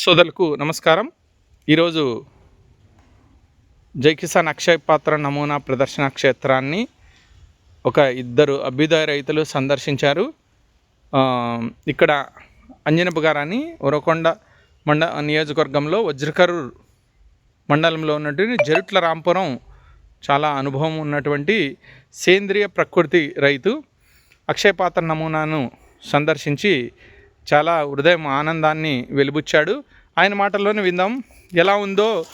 సోదరులకు నమస్కారం. ఈరోజు జై కిసాన్ అక్షయ్ పాత్ర నమూనా ప్రదర్శన క్షేత్రాన్ని ఒక ఇద్దరు అభ్యుదయ రైతులు సందర్శించారు. ఇక్కడ అంజనపు గారని ఉరకొండ మండ నియోజకవర్గంలో వజ్రకరూర్ మండలంలో ఉన్నటువంటి జరుట్ల రాంపురం చాలా అనుభవం ఉన్నటువంటి సేంద్రియ ప్రకృతి రైతు అక్షయ పాత్ర నమూనాను సందర్శించి చాలా హృదయం ఆనందాన్ని వెలుబుచ్చాడు. ఆయన మాటల్లోనే విందాం. ఎలా ఉందో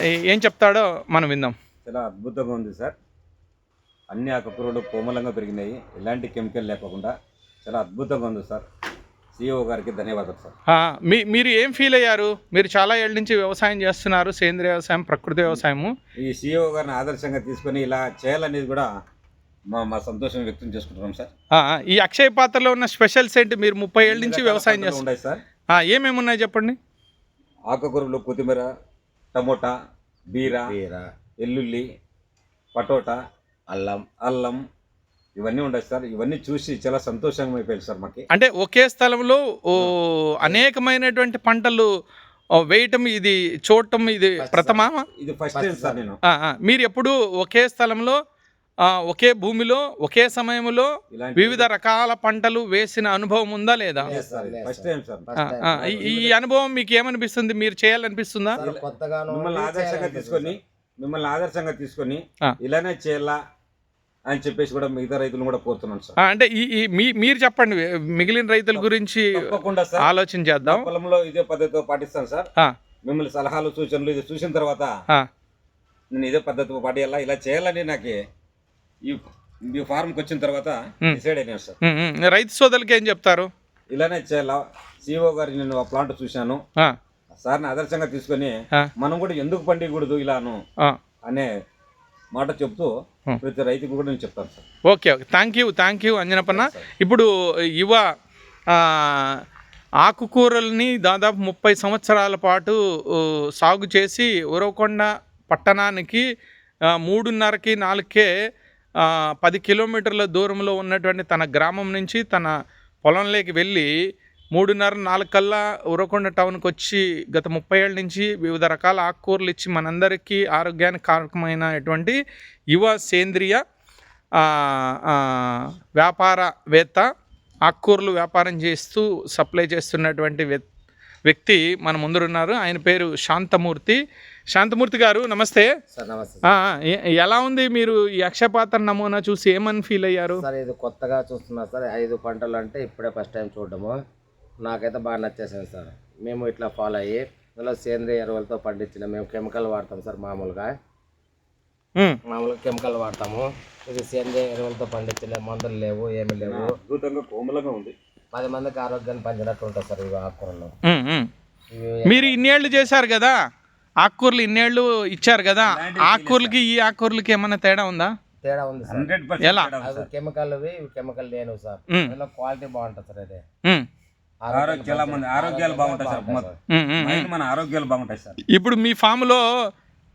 ఏ- చెప్తాడో మనం విందాం. చాలా అద్భుతంగా ఉంది సార్. అన్ని ఆకుకూరలు కోమలంగా పెరిగినాయి. ఎలాంటి కెమికల్ లేకుండా చాలా అద్భుతంగా ఉంది సార్. సిఇఓ గారికి ధన్యవాదాలు సార్. మీ మీరు ఏం ఫీల్ అయ్యారు? మీరు చాలా ఏళ్ళ నుంచి వ్యవసాయం చేస్తున్నారు సేంద్రియ వ్యవసాయం ప్రకృతి వ్యవసాయము. ఈ సిఇఓ గారిని ఆదర్శంగా తీసుకొని ఇలా చేయాలనేది కూడా మా మా సంతోషం వ్యక్తం చేసుకుంటున్నాం సార్. ఆ, ఈ అక్షయ పాత్రలో ఉన్న స్పెషల్స్ ఏంటి మీరు ముప్పై ఏళ్ళ నుంచి వ్యవసాయం ఉన్నాయి సార్. ఆ, ఏమేమి ఉన్నాయి చెప్పండి? ఆకుకూరలు కొత్తిమీర టమోటా బీర బీర ఎల్లుల్లి పటోటా అల్లం. అల్లం ఇవన్నీ ఉన్నాయి సార్. ఇవన్నీ చూసి చాలా సంతోషంగా అయిపోయింది సార్ మాకి. అంటే ఒకే స్థలంలో ఓ అనేకమైనటువంటి పంటలు వేయటం ఇది చూడటం ఇది ప్రథమా? ఇది ఫస్ట్ టైం సార్ నేను. ఆ, ఆ. మీరు ఎప్పుడు ఒకే స్థలంలో ఒకే భూమిలో ఒకే సమయంలో వివిధ రకాల పంటలు వేసిన అనుభవం ఉందా లేదా? లేదు సార్ ఫస్ట్ టైం సార్ ఆ, ఆ. ఈ- అనుభవం మీకు ఏమనిపిస్తుంది? మీరు చేయాలనిపిస్తుందా? మిమ్మల్ని ఆదర్శంగా తీసుకొని మిమ్మల్ని ఆదర్శంగా తీసుకొని. ఇలానే చేయాలా అని చెప్పేసి కూడా మిగతా రైతులు కూడా కోరుతున్నాను సార్. అంటే ఈ మీరు చెప్పండి మిగిలిన రైతుల గురించి తప్పకుండా సార్ ఆలోచన చేద్దాం. పొలంలో ఇదే పద్ధతితో పాటిస్తాను సార్. మిమ్మల్ని సలహాలు సూచనలు ఇది చూసిన తర్వాత నేను ఇదే పద్ధతితో పాటియాలా? ఇలా చేయాలని నాకు ఈ మీ ఫార్మ్కి వచ్చిన తర్వాత. డిసైడ్ అయినాను సార్. రైతు సోదరులకి ఏం చెప్తారు ఇలానే చేయాలా సిఓ గారి నేను ఆ ప్లాంట్ చూశాను సార్ని ఆదర్శంగా తీసుకొని. మనం కూడా ఎందుకు పండికూడదు ఇలాను. అనే మాట చెప్తూ. ప్రతి రైతుకు కూడా నేను చెప్తాను sir okay okay thank you thank you Anjanapanna. ఇప్పుడు యువ ఆకుకూరల్ని దాదాపు ముప్పై సంవత్సరాల పాటు సాగు చేసి ఉరవకొండ పట్టణానికి మూడున్నరకి నాలుగుకే పది కిలోమీటర్ల దూరంలో ఉన్నటువంటి తన గ్రామం నుంచి తన పొలంలోకి వెళ్ళి మూడున్నర నాలుగు కల్లా ఉరకొండ టౌన్కి వచ్చి గత ముప్పై ఏళ్ళ నుంచి వివిధ రకాల ఆకుకూరలు ఇచ్చి మనందరికీ ఆరోగ్యానికి కారకమైనటువంటి యువ సేంద్రియ వ్యాపారవేత్త ఆకుకూరలు వ్యాపారం చేస్తూ సప్లై చేస్తున్నటువంటి వ్యక్- వ్యక్తి మన ముందున్నారు ఆయన పేరు శాంతమూర్తి. శాంతమూర్తి గారు నమస్తే. సార్ నమస్తే ఆ, ఎ- ఎలా ఉంది మీరు ఈ నమూనా చూసి ఏమని ఫీల్ అయ్యారు? సార్ ఇది కొత్తగా చూస్తున్నా సార్ ఐదు పంటలు అంటే ఇప్పుడే ఫస్ట్ టైం చూడడము. నాకైతే బాగా నచ్చేసింది సార్. మేము ఇట్లా ఫాలో అయ్యి ఇందులో సేంద్రియ ఎరువులతో పండించిన మేము కెమికల్ వాడతాం సార్ మామూలుగా. మామూలుగా కెమికల్ వాడతాము. ఇది సేంద్రియ ఎరువులతో పండించలే మందులు లేవు ఏమి లేవు. అద్భుతంగా కోమలంగా ఉంది. పది మందికి ఆరోగ్యాన్ని పంచినట్టు ఉంటుంది సార్ ఇవి ఆకుకూరలు మీరు ఇన్నేళ్ళు చేశారు కదా? ఆకుకూరలు ఇన్నేళ్ళు ఇచ్చారు కదా? ఆకుకూరలకి ఈ ఆకుకూరలకి ఏమైనా తేడా ఉందా? తేడా ఉంది సార్. ఎలా? అవి కెమికల్ ఇవి కెమికల్ లేనివి సార్. ఇందులో క్వాలిటీ బాగుంటుంది సార్ ఉమ్, ఆరోగ్యాలు చాలా మంది ఆరోగ్యాలు బాగుంటాయి సార్. మైండ్ మన ఆరోగ్యాలు బాగుంటాయి సార్. ఇప్పుడు మీ ఫామ్లో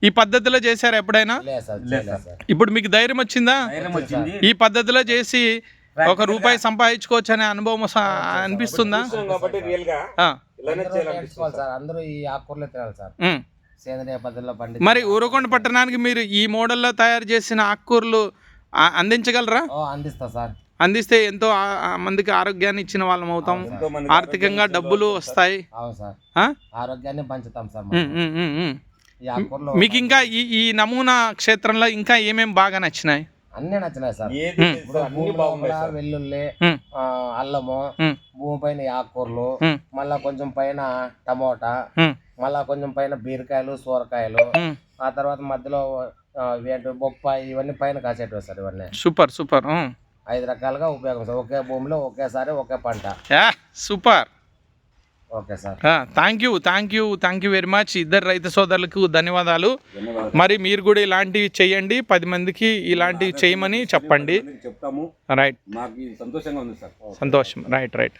ఈ పద్ధతిలో చేశారు ఎప్పుడైనా? లేదు సార్ లేదు చేయలేదు సార్. ఇప్పుడు మీకు ధైర్యం వచ్చిందా? ధైర్యం వచ్చింది. ఈ పద్ధతిలో చేసి ఒక రూపాయి సంపాదించుకోవచ్చు అనే అనుభవం అనిపిస్తుందా? అందరూ సార్. అందరూ ఈ ఆకుకూరలే తినాలి సార్. ఉమ్. సేంద్రియ పద్ధతిలో పండి మరి ఊరకొండ పట్టణానికి మీరు ఈ మోడల్లో తయారు చేసిన ఆకుకూరలు అందించగలరా? ఓ అందిస్తా సార్. అందిస్తే ఎంతో మందికి ఆరోగ్యాన్ని ఇచ్చిన వాళ్ళం అవుతాం. ఆర్థికంగా డబ్బులు వస్తాయి. అవును సార్. ఆ? ఆరోగ్యాన్ని పంచుతాం సార్ మీకు ఇంకా ఈ ఈ నమూనా క్షేత్రంలో ఇంకా ఏమేమి బాగా నచ్చినాయి? అన్నీ నచ్చినాయి సార్. ఇప్పుడు వెల్లుల్లి అల్లము భూమి పైన ఆకుకూరలు మళ్ళా కొంచెం పైన టమోటా మళ్ళా కొంచెం పైన బీరకాయలు సూరకాయలు. ఆ తర్వాత మధ్యలో బొప్పాయి ఇవన్నీ పైన కాసేటివి సార్ ఇవన్నీ. Super super. ఐదు రకాలుగా ఉపయోగం సార్. ఒకే భూమిలో ఒకేసారి ఒకే పంట. Super. Thank you thank you thank you very much ఇద్దరు రైతు సోదరులకు ధన్యవాదాలు. మరి మీరు కూడా ఇలాంటివి చేయండి. పది మందికి ఇలాంటివి చేయమని చెప్పండి. చెప్తాము. రైట్ సంతోషంగా ఉంది సార్. సంతోషం. Right right